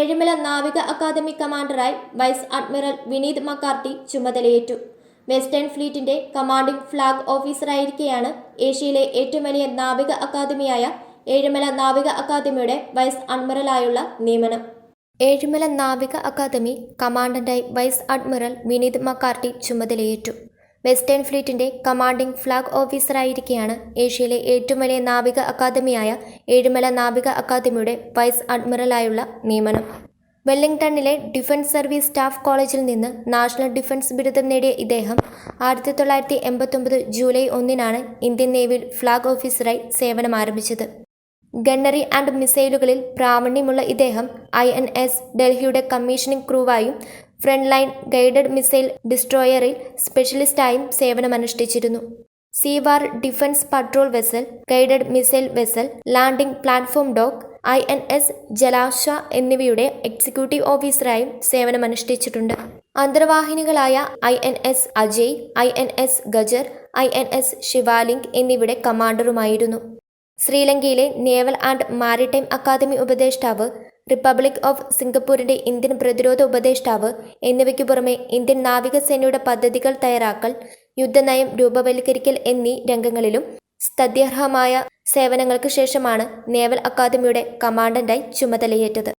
ഏഴിമല നാവിക അക്കാദമി കമാൻഡറായി vice admiral Vineeth മക്കാർട്ടി ചുമതലയേറ്റു. വെസ്റ്റേൺ ഫ്ലീറ്റിന്റെ കമാൻഡിംഗ് ഫ്ലാഗ് ഓഫീസറായിരിക്കെയാണ് ഏഷ്യയിലെ ഏറ്റവും വലിയ നാവിക അക്കാദമിയായ ഏഴിമല നാവിക അക്കാദമിയുടെ വൈസ് അഡ്മിറലായുള്ള നിയമനം. ഏഴിമല നാവിക അക്കാദമി കമാൻഡന്റായി വൈസ് അഡ്മിറൽ വിനീത് മക്കാർട്ടി ചുമതലയേറ്റു. വെസ്റ്റേൺ ഫ്ലീറ്റിന്റെ കമാൻഡിംഗ് ഫ്ലാഗ് ഓഫീസറായിരിക്കെയാണ് ഏഷ്യയിലെ ഏറ്റവും വലിയ നാവിക അക്കാദമിയായ ഏഴുമല നാവിക അക്കാദമിയുടെ വൈസ് അഡ്മിറലായുള്ള നിയമനം. വെല്ലിംഗ്ടണിലെ ഡിഫൻസ് സർവീസ് സ്റ്റാഫ് കോളേജിൽ നിന്ന് നാഷണൽ ഡിഫൻസ് ബിരുദം നേടിയ ഇദ്ദേഹം ആയിരത്തി തൊള്ളായിരത്തി എൺപത്തൊമ്പത് ജൂലൈ ഒന്നിനാണ് ഇന്ത്യൻ നേവിയിൽ ഫ്ലാഗ് ഓഫീസറായി സേവനം ആരംഭിച്ചത് ഗണ്ണറി ആൻഡ് മിസൈലുകളിൽ പ്രാവീണ്യമുള്ള ഇദ്ദേഹം ഐ എൻ എസ് ഡൽഹിയുടെ കമ്മീഷനിംഗ് ക്രൂവായും ഫ്രണ്ട് ലൈൻ ഗൈഡഡ് മിസൈൽ ഡിസ്ട്രോയറിൽ സ്പെഷ്യലിസ്റ്റായും സേവനമനുഷ്ഠിച്ചിരുന്നു. Seaward defence patrol vessel guided missile vessel landing platform dock I N S Jalashwa എന്നിവയുടെ എക്സിക്യൂട്ടീവ് ഓഫീസറായും സേവനമനുഷ്ഠിച്ചിട്ടുണ്ട്. അന്തർവാഹിനികളായ I N S Ajay I N S Gajar I N S Shivalik എന്നിവയുടെ കമാൻഡറുമായിരുന്നു. ശ്രീലങ്കയിലെ naval and maritime academy ഉപദേഷ്ടാവ് republic of സിംഗപ്പൂരിന്റെ Indian പ്രതിരോധ ഉപദേഷ്ടാവ് എന്നിവയ്ക്കു പുറമെ ഇന്ത്യൻ നാവികസേനയുടെ പദ്ധതികൾ തയ്യാറാക്കൽ യുദ്ധനയം രൂപവൽക്കരിക്കൽ എന്നീ രംഗങ്ങളിലും സ്തദ്യർഹമായ സേവനങ്ങൾക്ക് ശേഷമാണ് നേവൽ അക്കാദമിയുടെ കമാൻഡന്റായി ചുമതലയേറ്റത്.